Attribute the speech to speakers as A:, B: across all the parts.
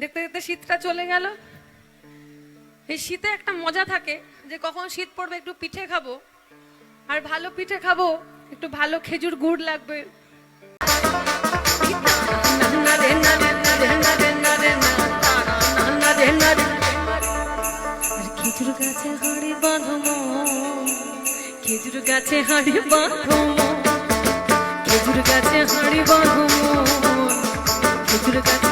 A: দেখতে দেখতে শীতটা চলে গেল। এই শীতে একটা মজা থাকে যে কখন শীত পড়বে একটু পিঠে খাব, আর ভালো পিঠে খাব, একটু ভালো খেজুর গুড় লাগবে। খেজুর গাছে হাড়ি বাঁধো খেজুর গাছে হাড়ি বাঁধো খেজুর গাছে হাড়ি খেজুর গাছে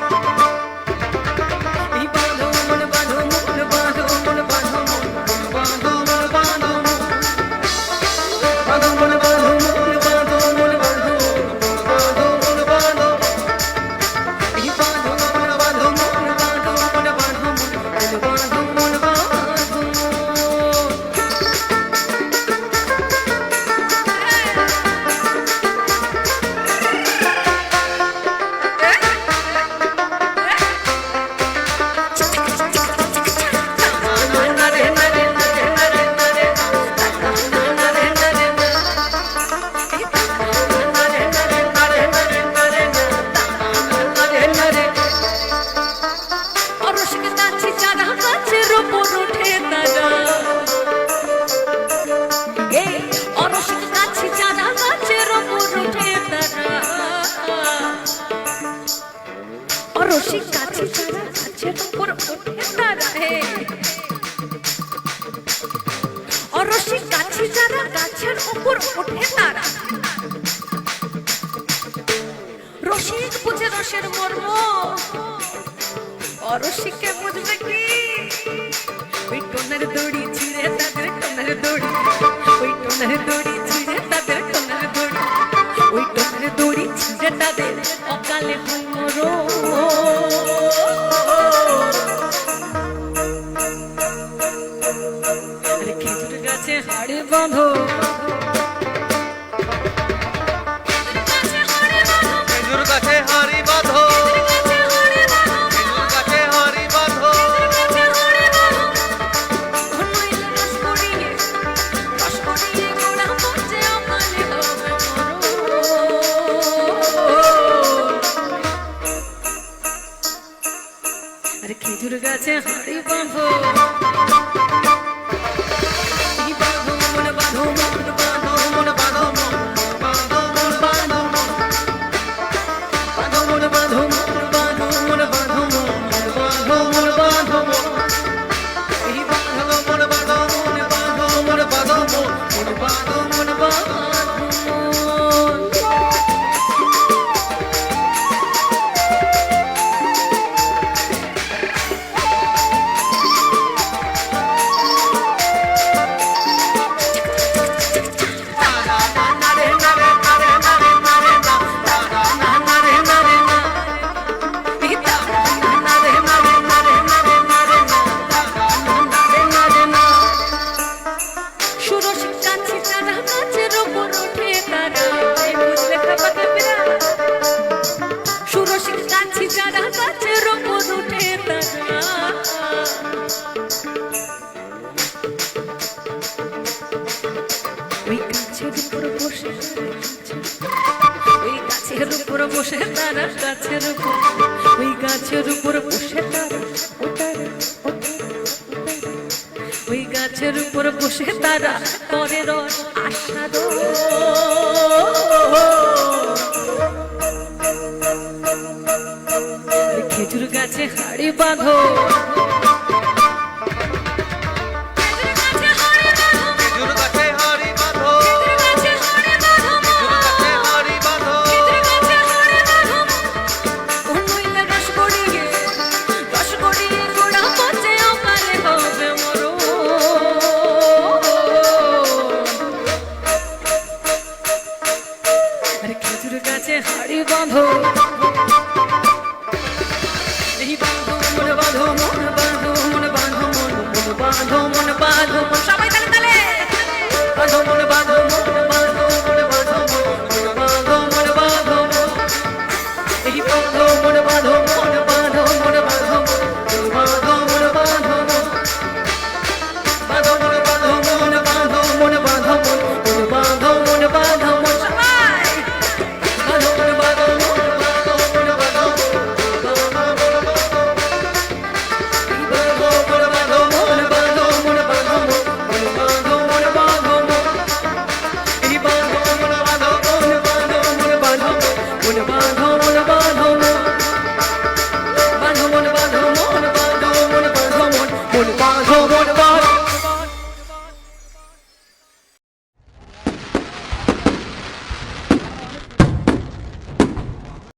A: গাছের উপর ওঠে তারা হে অরসিক গাছে যারা গাছের উপর ওঠে তারা রসিক বুঝে রসের মর্ম অরসিককে বুঝবে কি ওই টোনার দড়ি ছিঁড়ে তাদের টোনার দড়ি ওই টোনার দড়ি ছিঁড়ে তাদের টোনার দড়ি ওই টোনার দড়ি ছিঁড়ে তাদের অকালে হয় মরণ। বাঁধো
B: খেজুর গাছে হাড়ি বাঁধো খেজুর গাছে হাড়ি বাঁধো
A: উপর বসে তারা গাছের উপর, ওই গাছের উপর বসে তারা। ওই গাছের উপর বসে তারা করে রস আশাদ খেজুর গাছে হাড়ি বাঁধো
B: বাঁধো
A: মন বাঁধো মন সবাই তালে তালে।